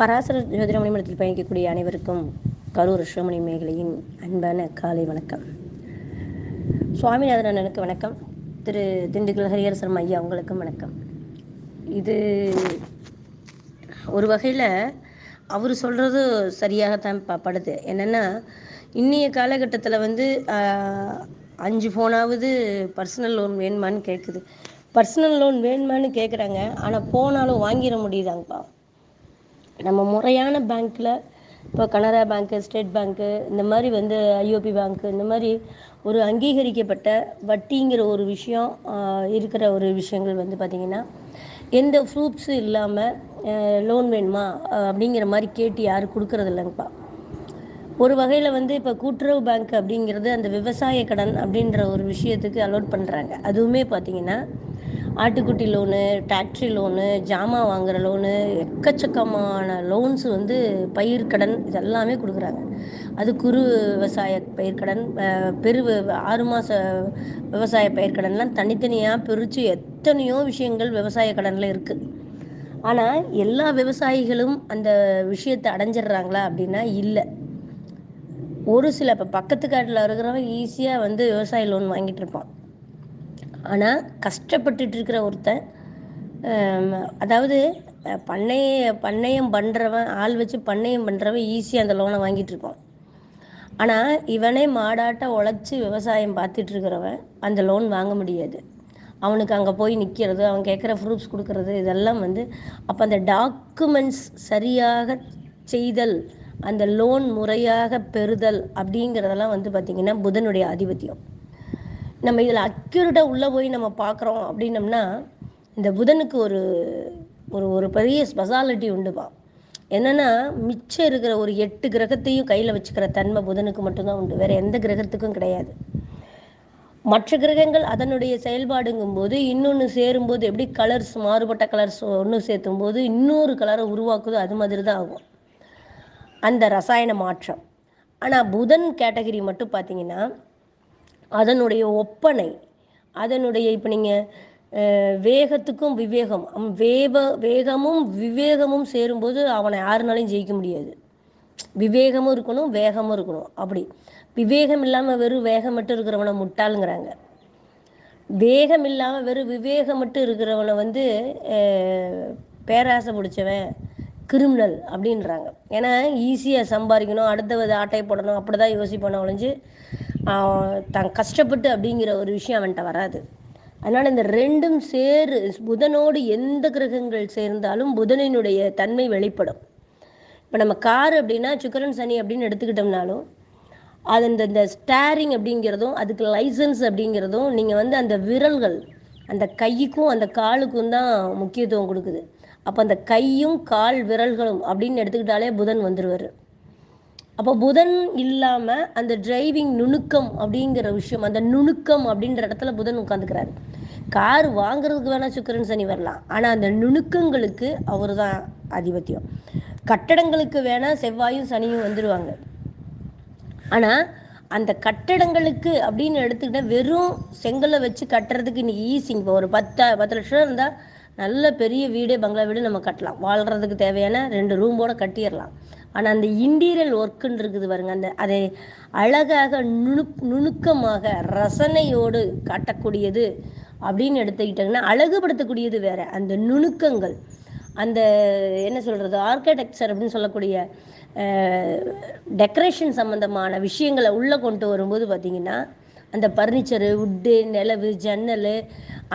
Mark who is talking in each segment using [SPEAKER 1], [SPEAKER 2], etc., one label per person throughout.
[SPEAKER 1] பராசர ஜோதிடமணி மடத்தில் பயணிக்கக்கூடிய அனைவருக்கும் கரூர் ரிஷமணி மேகலையின் அன்பான காலை வணக்கம். சுவாமிநாதன் அண்ணனுக்கு வணக்கம். திரு திண்டுக்கல் ஹரிஹரசரம் ஐயா அவங்களுக்கும் வணக்கம். இது ஒரு வகையில் அவர் சொல்கிறது சரியாகத்தான் ப படுது. என்னென்னா இன்றைய காலகட்டத்தில் வந்து அஞ்சு ஃபோனாவது பர்சனல் லோன் வேணுமான்னு கேட்குது பர்சனல் லோன் வேணுமான்னு கேட்குறாங்க ஆனால் போனாலும் வாங்கிட முடியுதாங்கப்பா நம்ம முறையான பேங்க்கில் இப்போ கனரா பேங்க்கு ஸ்டேட் பேங்க்கு இந்த மாதிரி வந்து ஐஓபி பேங்க்கு இந்த மாதிரி ஒரு அங்கீகரிக்கப்பட்ட வட்டிங்கிற ஒரு விஷயம் இருக்கிற ஒரு விஷயங்கள் வந்து பார்த்திங்கன்னா எந்த ப்ரூஃப்ஸும் இல்லாமல் லோன் வேணுமா அப்படிங்கிற மாதிரி கேட்டு யாரும் கொடுக்கறது இல்லைங்கப்பா. ஒரு வகையில் வந்து இப்போ கூட்டுறவு பேங்க் அப்படிங்கிறது அந்த விவசாய கடன் அப்படின்ற ஒரு விஷயத்துக்கு அலோட் பண்ணுறாங்க அதுவுமே பார்த்தீங்கன்னா ஆட்டுக்குட்டி லோனு டேக்ட்ரி லோனு ஜாமான் வாங்குகிற லோனு எக்கச்சக்கமான லோன்ஸ் வந்து பயிர்க்கடன் இதெல்லாமே கொடுக்குறாங்க. அது குறு விவசாய பயிர்க்கடன் பெரு ஆறு மாத விவசாய பயிர்க்கடன்லாம் தனித்தனியாக பிரித்து எத்தனையோ விஷயங்கள் விவசாய கடனில் இருக்குது ஆனால் எல்லா விவசாயிகளும் அந்த விஷயத்தை அடைஞ்சிடுறாங்களா அப்படின்னா இல்லை. ஒரு சில இப்போ பக்கத்து காட்டில் இருக்கிறவன் ஈஸியாக வந்து விவசாய லோன் வாங்கிட்டு இருப்பான். ஆனால் கஷ்டப்பட்டுட்டு இருக்கிற ஒருத்தன் அதாவது பண்ணைய பண்ணையம் பண்ணுறவன் ஆள் வச்சு பண்ணையம் பண்ணுறவன் ஈஸியாக அந்த லோனை வாங்கிட்டு இருப்பான் ஆனால் இவனே மாடாட்ட உழைச்சி விவசாயம் பார்த்துட்டு இருக்கிறவன் அந்த லோன் வாங்க முடியாது. அவனுக்கு அங்கே போய் நிற்கிறது அவன் கேட்குற ப்ரூஃப்ஸ் கொடுக்கறது இதெல்லாம் வந்து அப்போ அந்த டாக்குமெண்ட்ஸ் சரியாக செய்தல் அந்த லோன் முறையாக பெறுதல் அப்படிங்கிறதெல்லாம் வந்து பார்த்திங்கன்னா புதனுடைய ஆதிபத்தியம். நம்ம இதில் அக்யூரேட்டாக உள்ளே போய் நம்ம பார்க்குறோம் அப்படின்னம்னா இந்த புதனுக்கு ஒரு ஒரு ஒரு பெரிய ஸ்பெஷாலிட்டி உண்டுப்பா. என்னென்னா மிச்சம் இருக்கிற ஒரு எட்டு கிரகத்தையும் கையில் வச்சுக்கிற தன்மை புதனுக்கு மட்டும்தான் உண்டு. வேறு எந்த கிரகத்துக்கும் கிடையாது. மற்ற கிரகங்கள் அதனுடைய செயல்பாடுங்கும்போது இன்னொன்று சேரும்போது எப்படி கலர்ஸ் மாறுபட்ட கலர்ஸ் ஒன்று சேர்த்தும் போது இன்னொரு கலரை உருவாக்குதோ அது மாதிரி தான் ஆகும். அந்த ரசாயன மாற்றம். ஆனால் புதன் கேட்டகரி மட்டும் பார்த்தீங்கன்னா அதனுடைய ஒப்பனை அதனுடைய இப்போ நீங்கள் வேகத்துக்கும் விவேகம் வேக வேகமும் விவேகமும் சேரும்போது அவனை யாருனாலையும் ஜெயிக்க முடியாது. விவேகமும் இருக்கணும் வேகமும் இருக்கணும். அப்படி. விவேகம் இல்லாமல் வெறும் வேகம் மட்டும் இருக்கிறவனை முட்டாளுங்கிறாங்க. வேகம் இல்லாமல் வெறும் விவேகம் மட்டும் இருக்கிறவனை வந்து பேராசை பிடிச்சவன் கிரிமினல் அப்படின்றாங்க. ஏன்னா ஈஸியாக சம்பாதிக்கணும் அடுத்தவது ஆட்டை போடணும் அப்படி தான் யோசிப்பான ஒழிஞ்சு தான் கஷ்டப்பட்டு அப்படிங்கிற ஒரு விஷயம் அவன்கிட்ட வராது. அதனால் இந்த ரெண்டும் சேரு புதனோடு எந்த கிரகங்கள் சேர்ந்தாலும் புதனினுடைய தன்மை வெளிப்படும். இப்போ நம்ம கார் அப்படின்னா சுக்கரன் சனி அப்படின்னு எடுத்துக்கிட்டோம்னாலும் அது இந்த இந்த ஸ்டேரிங் அப்படிங்கிறதும் அதுக்கு லைசன்ஸ் அப்படிங்கிறதும் நீங்கள் வந்து அந்த விரல்கள் அந்த கைக்கும் அந்த காலுக்கும் தான் முக்கியத்துவம் கொடுக்குது. அப்போ அந்த கையும் கால் விரல்களும் அப்படின்னு எடுத்துக்கிட்டாலே புதன் வந்துடுவார் அப்போ புதன் இல்லாமல் அந்த டிரைவிங் நுணுக்கம் அப்படிங்கிற விஷயம் அந்த நுணுக்கம் அப்படின்ற இடத்துல புதன் உட்காந்துக்கிறாரு கார் வாங்குறதுக்கு வேணால் சுக்கிரன் சனி வரலாம். ஆனால் அந்த நுணுக்கங்களுக்கு அவர் தான் ஆதிபத்தியம். கட்டடங்களுக்கு வேணால் செவ்வாயும் சனியும் வந்துடுவாங்க ஆனால் அந்த கட்டடங்களுக்கு அப்படின்னு எடுத்துக்கிட்டால் வெறும் செங்கலை வச்சு கட்டுறதுக்கு இன்னைக்கு ஈஸிங் இப்போ ஒரு பத்தா பத்து லட்சம் இருந்தால் நல்ல பெரிய வீடே பங்களா வீடு நம்ம கட்டலாம். வாழ்கிறதுக்கு தேவையான ரெண்டு ரூமோட கட்டிடலாம். ஆனால் அந்த இன்டீரியல் ஒர்க்குன்னு இருக்குது பாருங்க அந்த அதை அழகாக நுணுக் நுணுக்கமாக ரசனையோடு காட்டக்கூடியது அப்படின்னு எடுத்துக்கிட்டாங்கன்னா அழகுபடுத்தக்கூடியது வேற. அந்த நுணுக்கங்கள் அந்த என்ன சொல்கிறது ஆர்கிடெக்சர் அப்படின்னு சொல்லக்கூடிய டெக்கரேஷன் சம்மந்தமான விஷயங்களை உள்ளே கொண்டு வரும்போது பார்த்திங்கன்னா அந்த பர்னிச்சரு உட்டு நிலவு ஜன்னல்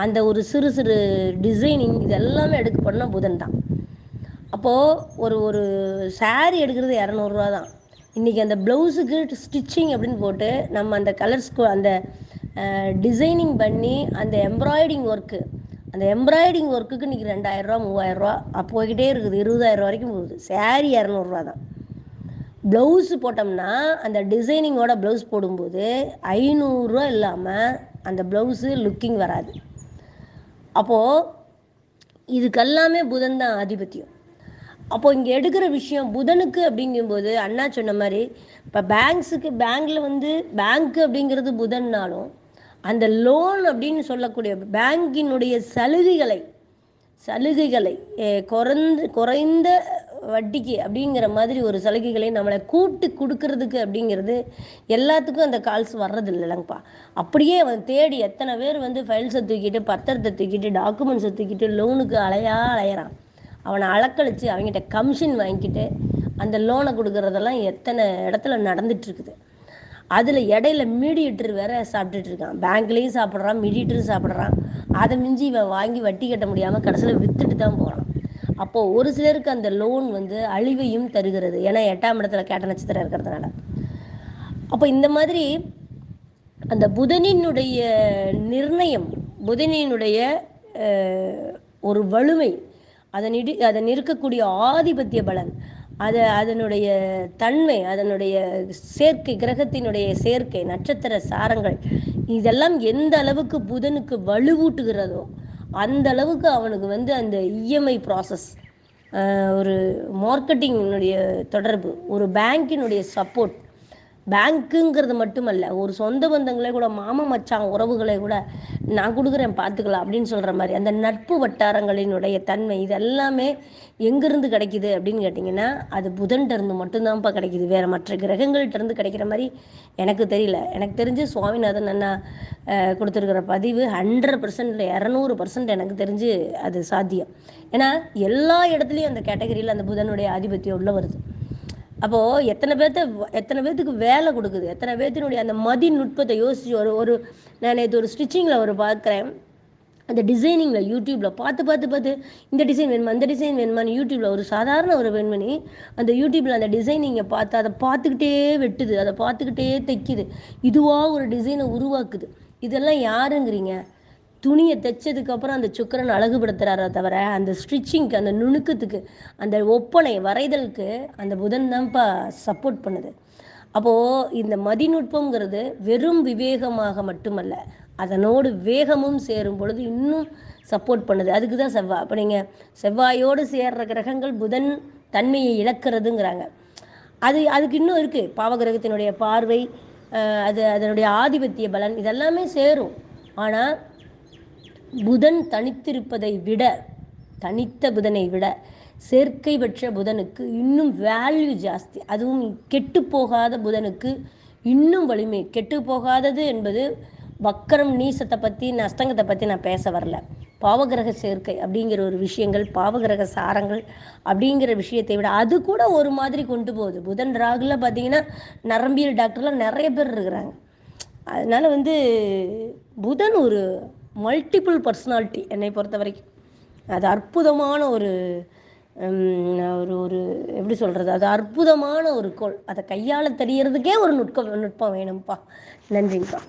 [SPEAKER 1] அந்த ஒரு சிறு சிறு டிசைனிங் இது எல்லாமே எடுக்க போனால் புதன் தான். அப்போது ஒரு ஒரு saree எடுக்கிறது இரநூறுவா தான். இன்றைக்கி அந்த ப்ளவுஸுக்கு ஸ்டிச்சிங் அப்படின்னு போட்டு நம்ம அந்த கலர்ஸ்க்கு அந்த டிசைனிங் பண்ணி அந்த எம்ப்ராய்டிங் ஒர்க்கு அந்த எம்ப்ராய்டிங் ஒர்க்குக்கு இன்றைக்கி ரெண்டாயிரரூவா மூவாயிரரூவா போய்கிட்டே இருக்குது. இருபதாயிரம் வரைக்கும் போகுது. சேரீ இரநூறுவா தான். ப்ளவுஸ் போட்டோம்னா அந்த டிசைனிங்கோட ப்ளவுஸ் போடும்போது ஐநூறுரூவா இல்லாமல் அந்த ப்ளவுஸு லுக்கிங் வராது. அப்போது இதுக்கெல்லாமே புதன் தான் ஆதிபத்தியம். அப்போ இங்கே எடுக்கிற விஷயம் புதனுக்கு அப்படிங்கும்போது அண்ணா சொன்ன மாதிரி இப்போ பேங்க்ஸுக்கு பேங்க்கில் வந்து பேங்க்கு அப்படிங்கிறது புதன்னாலும் அந்த லோன் அப்படின்னு சொல்லக்கூடிய பேங்கினுடைய சலுகைகளை சலுகைகளை குறைந்து குறைந்த வட்டிக்கு அப்படிங்கிற மாதிரி ஒரு சலுகைகளை நம்மளை கூட்டு கொடுக்கறதுக்கு அப்படிங்கிறது எல்லாத்துக்கும் அந்த கால்ஸ் வர்றது இல்லைல்லங்கப்பா அப்படியே அவன் தேடி எத்தனை பேர் வந்து ஃபைல்ஸை தூக்கிட்டு பத்திரத்தை தூக்கிட்டு டாக்குமெண்ட்ஸை தூக்கிட்டு லோனுக்கு அலையா அலையிறான். அவனை அளக்கழிச்சு அவங்ககிட்ட கமிஷன் வாங்கிக்கிட்டு அந்த லோனை கொடுக்கறதெல்லாம் எத்தனை இடத்துல நடந்துட்டுருக்குது. அதில் இடையில மீடியேட்டர் வேற சாப்பிட்டுட்டு இருக்கான் பேங்க்லேயும் சாப்பிட்றான் மீடியேட்டரும் சாப்பிட்றான். அதை மிஞ்சி இவன் வாங்கி வட்டி கட்ட முடியாமல் கடைசியில் விற்றுட்டு தான் போகிறான் அப்போது ஒரு சிலருக்கு அந்த லோன் வந்து அழிவையும் தருகிறது. ஏன்னா எட்டாம் இடத்துல கேட்ட நட்சத்திரம் இருக்கிறதுனால. அப்போ இந்த மாதிரி அந்த புதனினுடைய நிர்ணயம் புதனினுடைய ஒரு வலிமை அதன் இடி அதன் இருக்கக்கூடிய ஆதிபத்திய பலன் அது அதனுடைய தன்மை அதனுடைய சேர்க்கை கிரகத்தினுடைய சேர்க்கை நட்சத்திர சாரங்கள் இதெல்லாம் எந்த அளவுக்கு புதனுக்கு வலுவூட்டுகிறதோ அந்த அளவுக்கு அவனுக்கு வந்து அந்த இஎம்ஐ ப்ராசஸ் ஒரு மார்க்கெட்டிங்கினுடைய தொடர்பு ஒரு பேங்கினுடைய சப்போர்ட் பேங்க்குங்கிறது மட்டுமல்ல ஒரு சொந்த பந்தங்களே கூட மாமன் மச்சான் உறவுகளை கூட நான் கொடுக்குறேன் பார்த்துக்கலாம் அப்படின்னு சொல்கிற மாதிரி அந்த நட்பு வட்டாரங்களினுடைய தன்மை இது எல்லாமே எங்கேருந்து கிடைக்குது அப்படின்னு கேட்டிங்கன்னா அது புதன்கிட்டருந்து மட்டும்தான்ப்பா கிடைக்குது. வேறு மற்ற கிரகங்கள்கிட்டருந்து கிடைக்கிற மாதிரி எனக்கு தெரியல. எனக்கு தெரிஞ்சு சுவாமிநாதன் அண்ணா கொடுத்துருக்கிற பதிவு ஹண்ட்ரட் பர்சன்ட் இரநூறு பர்சன்ட் எனக்கு தெரிஞ்சு அது சாத்தியம். ஏன்னா எல்லா இடத்துலையும் அந்த கேட்டகரியில் அந்த புதனுடைய ஆதிபத்தியம் உள்ள வருது. அப்போது எத்தனை பேர்த்த எத்தனை பேர்த்துக்கு வேலை கொடுக்குது? எத்தனை பேர்த்தினுடைய அந்த மதி நுட்பத்தை யோசிச்சு ஒரு ஒரு நான் இது ஒரு ஸ்டிச்சிங்கில் ஒரு பார்க்குறேன் அந்த டிசைனிங்கில் யூடியூப்பில் பார்த்து பார்த்து பார்த்து இந்த டிசைன் வேணுமா அந்த டிசைன் வேணுமான்னு யூடியூப்பில் ஒரு சாதாரண ஒரு பெண்மணி அந்த யூடியூப்பில் அந்த டிசைனிங்கை பார்த்து அதை பார்த்துக்கிட்டே வெட்டுது அதை பார்த்துக்கிட்டே தைக்குது. இதுவாக ஒரு டிசைனை உருவாக்குது. இதெல்லாம் யாருங்கிறீங்க? துணியை தைச்சதுக்கப்புறம் அந்த சுக்கரன் அழகுபடுத்துறாரே தவிர அந்த ஸ்டிச்சிங்க்கு அந்த நுணுக்கத்துக்கு அந்த ஒப்பனை வரைதலுக்கு அந்த புதன் தான்ப்பா சப்போர்ட் பண்ணுது. அப்போது இந்த மதிநுட்பங்கிறது வெறும் விவேகமாக மட்டுமல்ல அதனோடு வேகமும் சேரும் பொழுது இன்னும் சப்போர்ட் பண்ணுது. அதுக்கு தான் செவ்வாய் அப்போ நீங்கள் செவ்வாயோடு சேர்ற கிரகங்கள் புதன் தன்மையை இழக்கிறதுங்கிறாங்க. அது அதுக்கு இன்னும் இருக்குது பாவகிரகத்தினுடைய பார்வை அது அதனுடைய ஆதிபத்திய பலன் இதெல்லாமே சேரும். ஆனால் புதன் தனித்திருப்பதை விட தனித்த புதனை விட சேர்க்கை பெற்ற புதனுக்கு இன்னும் வேல்யூ ஜாஸ்தி. அதுவும் கெட்டு போகாத புதனுக்கு இன்னும் வலிமை. கெட்டு போகாதது என்பது வக்கரம் நீசத்தை பற்றி நஷ்டங்கத்தை பற்றி நான் பேச வரல. பாவகிரக சேர்க்கை அப்படிங்கிற ஒரு விஷயங்கள் பாவகிரக சாரங்கள் அப்படிங்கிற விஷயத்தை விட அது கூட ஒரு மாதிரி கொண்டு போகுது. புதன் ராகுல பார்த்தீங்கன்னா நரம்பியல் டாக்டர்லாம் நிறைய பேர் இருக்கிறாங்க. அதனால வந்து புதன் ஒரு மல்டிபிள் பர்சனாலிட்டி என்னை பொறுத்த வரைக்கும் அது அற்புதமான ஒரு ஒரு ஒரு எப்படி சொல்கிறது அது அற்புதமான ஒரு கோள். அதை கையாள தெரியறதுக்கே ஒரு நுட்பம் நுட்பம் வேணும்ப்பா நன்றிங்கப்பா